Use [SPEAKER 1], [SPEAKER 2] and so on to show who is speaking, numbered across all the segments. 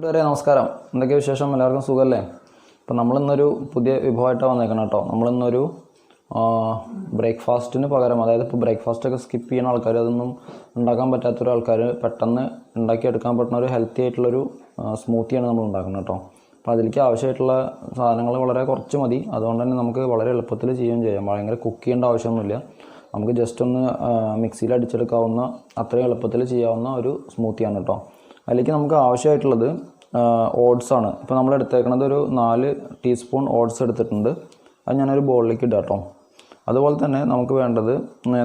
[SPEAKER 1] കൂട്ടുകാരെ നമസ്കാരം. എന്തൊക്കെ വിശേഷം? എല്ലാവർക്കും സുഖമല്ലേ അപ്പോൾ നമ്മളിന്നൊരു പുതിയ വിഭവമായിട്ടാണ് വന്നേക്കണം കേട്ടോ നമ്മളിന്നൊരു ബ്രേക്ക്ഫാസ്റ്റിന് പകരം അതായത് ഇപ്പോൾ ബ്രേക്ക്ഫാസ്റ്റൊക്കെ സ്കിപ്പ് ചെയ്യുന്ന ആൾക്കാർ അതൊന്നും ഉണ്ടാക്കാൻ പറ്റാത്തൊരു ആൾക്കാർ പെട്ടെന്ന് ഉണ്ടാക്കിയെടുക്കാൻ പറ്റുന്ന ഒരു ഹെൽത്തി ആയിട്ടുള്ളൊരു സ്മൂത്തിയാണ് നമ്മൾ ഉണ്ടാക്കുന്നത് കേട്ടോ അപ്പോൾ അതിലേക്ക് ആവശ്യമായിട്ടുള്ള സാധനങ്ങൾ വളരെ കുറച്ച് മതി. അതുകൊണ്ട് തന്നെ നമുക്ക് വളരെ എളുപ്പത്തിൽ ചെയ്യുകയും ചെയ്യാം. ഭയങ്കര കുക്ക് ചെയ്യേണ്ട ആവശ്യമൊന്നുമില്ല. നമുക്ക് ജസ്റ്റ് ഒന്ന് മിക്സിയിൽ അടിച്ചെടുക്കാവുന്ന അത്രയും എളുപ്പത്തിൽ ചെയ്യാവുന്ന ഒരു സ്മൂത്തിയാണ് കേട്ടോ അതിലേക്ക് നമുക്ക് ആവശ്യമായിട്ടുള്ളത് ഓട്സ് ആണ്. ഇപ്പോൾ നമ്മൾ എടുത്തേക്കുന്നത് ഒരു നാല് ടീസ്പൂൺ ഓട്സ് എടുത്തിട്ടുണ്ട്. അത് ഞാനൊരു ബോളിലേക്ക് ഇടാം കേട്ടോ അതുപോലെ തന്നെ നമുക്ക് വേണ്ടത്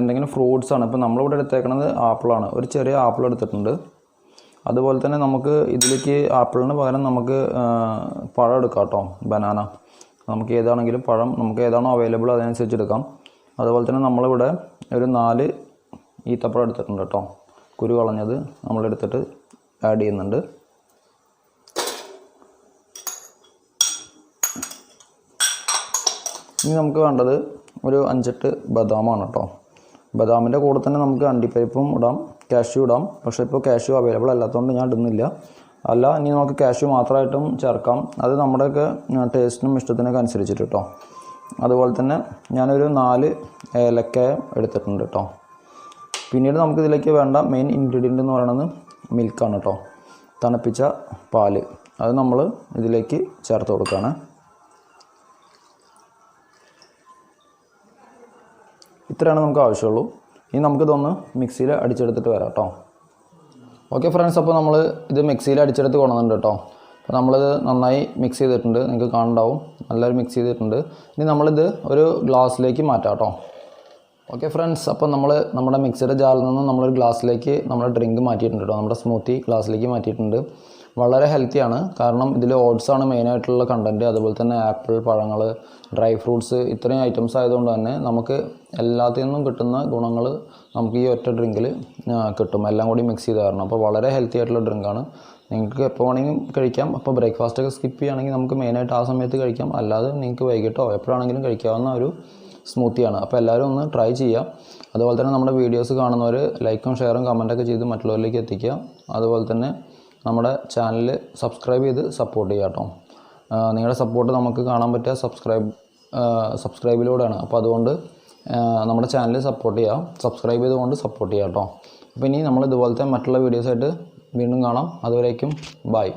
[SPEAKER 1] എന്തെങ്കിലും ഫ്രൂട്ട്സ് ആണ്. ഇപ്പോൾ നമ്മളിവിടെ എടുത്തേക്കുന്നത് ആപ്പിളാണ് ഒരു ചെറിയ ആപ്പിൾ എടുത്തിട്ടുണ്ട്. അതുപോലെ തന്നെ നമുക്ക് ഇതിലേക്ക് ആപ്പിളിന് പകരം നമുക്ക് പഴം എടുക്കാം കേട്ടോ ബനാന നമുക്ക് ഏതാണെങ്കിലും പഴം നമുക്ക് ഏതാണോ അവൈലബിൾ അതിനനുസരിച്ച് എടുക്കാം. അതുപോലെ തന്നെ നമ്മളിവിടെ ഒരു നാല് ഈത്തപ്പഴം എടുത്തിട്ടുണ്ട് കേട്ടോ കുരു കളഞ്ഞത് നമ്മളെടുത്തിട്ട് ആഡ് ചെയ്യുന്നുണ്ട്. ഇനി നമുക്ക് വേണ്ടത് ഒരു അഞ്ചെട്ട് ബദാമാണ് കേട്ടോ. ബദാമിന്റെ കൂടെ തന്നെ നമുക്ക് അണ്ടിപ്പരിപ്പും ഇടാം കാഷ്യൂ ഇടാം. പക്ഷേ ഇപ്പോൾ കാഷ്യൂ അവൈലബിൾ അല്ലാത്തതുകൊണ്ട് ഞാൻ ഇടുന്നില്ല. അല്ല ഇനി നമുക്ക് കാഷ്യൂ മാത്രമായിട്ടും ചേർക്കാം. അത് നമ്മുടെയൊക്കെ ടേസ്റ്റിനും ഇഷ്ടത്തിനൊക്കെ അനുസരിച്ചിട്ട് കേട്ടോ. അതുപോലെ തന്നെ ഞാനൊരു നാല് ഏലക്ക എടുത്തിട്ടുണ്ട് കേട്ടോ. പിന്നീട് നമുക്കിതിലേക്ക് വേണ്ട മെയിൻ ഇൻഗ്രീഡിയന്റ് എന്ന് പറയുന്നത് മിൽക്കാണ് കേട്ടോ തണുപ്പിച്ച പാൽ. അത് നമ്മൾ ഇതിലേക്ക് ചേർത്ത് കൊടുക്കുകയാണ് ഇത്രയാണ് നമുക്ക് ആവശ്യമുള്ളൂ. ഇനി നമുക്കിതൊന്ന് മിക്സിയിൽ അടിച്ചെടുത്തിട്ട് വരാം കേട്ടോ. ഓക്കെ ഫ്രണ്ട്സ് അപ്പോൾ നമ്മൾ ഇത് മിക്സിയിൽ അടിച്ചെടുത്ത് കൊണ്ടുവന്നിട്ടുണ്ട് കേട്ടോ. അപ്പോൾ നമ്മളിത് നന്നായി മിക്സ് ചെയ്തിട്ടുണ്ട്. നിങ്ങൾക്ക് കാണുന്നുണ്ടാവും. നല്ലൊരു മിക്സ് ചെയ്തിട്ടുണ്ട്. ഇനി നമ്മളിത് ഒരു ഗ്ലാസ്സിലേക്ക് മാറ്റാം കേട്ടോ. ഓക്കെ ഫ്രണ്ട്സ് അപ്പോൾ നമ്മൾ നമ്മുടെ മിക്സിയുടെ ജാറിൽ നിന്ന് നമ്മളൊരു ഗ്ലാസ്സിലേക്ക് നമ്മുടെ ഡ്രിങ്ക് മാറ്റിയിട്ടുണ്ട് കേട്ടോ നമ്മുടെ സ്മൂത്തി ഗ്ലാസ്സിലേക്ക് മാറ്റിയിട്ടുണ്ട്. വളരെ ഹെൽത്തിയാണ് കാരണം ഇതിൽ ഓട്സാണ് മെയിനായിട്ടുള്ള കണ്ടന്റ് അതുപോലെ തന്നെ ആപ്പിൾ പഴങ്ങൾ ഡ്രൈ ഫ്രൂട്ട്സ് ഇത്രയും ഐറ്റംസ് ആയതുകൊണ്ട് തന്നെ നമുക്ക് എല്ലാത്തിൽ നിന്നും കിട്ടുന്ന ഗുണങ്ങൾ നമുക്ക് ഈ ഒറ്റ ഡ്രിങ്കിൽ കിട്ടും. എല്ലാം കൂടി മിക്സ് ചെയ്ത് തരണം. അപ്പോൾ വളരെ ഹെൽത്തി ആയിട്ടുള്ള ഡ്രിങ്കാണ് നിങ്ങൾക്ക് എപ്പോൾ വേണമെങ്കിലും കഴിക്കാം. അപ്പോൾ ബ്രേക്ക്ഫാസ്റ്റൊക്കെ സ്കിപ്പ് ചെയ്യുകയാണെങ്കിൽ നമുക്ക് മെയിനായിട്ട് ആ സമയത്ത് കഴിക്കാം. അല്ലാതെ നിങ്ങൾക്ക് വൈകിട്ടോ എപ്പോഴാണെങ്കിലും കഴിക്കാവുന്ന ഒരു സ്മൂത്തിയാണ്. അപ്പോൾ എല്ലാവരും ഒന്ന് ട്രൈ ചെയ്യാം. അതുപോലെ തന്നെ നമ്മുടെ വീഡിയോസ് കാണുന്നവർ ലൈക്കും ഷെയറും കമന്റൊക്കെ ചെയ്ത് മറ്റുള്ളവരിലേക്ക് എത്തിക്കുക. അതുപോലെ തന്നെ നമ്മുടെ ചാനൽ സബ്സ്ക്രൈബ് ചെയ്ത് സപ്പോർട്ട് ചെയ്യുക കേട്ടോ. നിങ്ങളുടെ സപ്പോർട്ട് നമുക്ക് കാണാൻ പറ്റുക. സബ്സ്ക്രൈബ് സബ്സ്ക്രൈബിലൂടെയാണ് അപ്പോൾ അതുകൊണ്ട് നമ്മുടെ ചാനൽ സപ്പോർട്ട് ചെയ്യാം. സബ്സ്ക്രൈബ് ചെയ്തുകൊണ്ട് സപ്പോർട്ട് ചെയ്യുക കേട്ടോ. അപ്പോൾ ഇനി നമ്മൾ ഇതുപോലത്തെ മറ്റുള്ള വീഡിയോസായിട്ട് വീണ്ടും കാണാം. അതുവരേക്കും ബൈ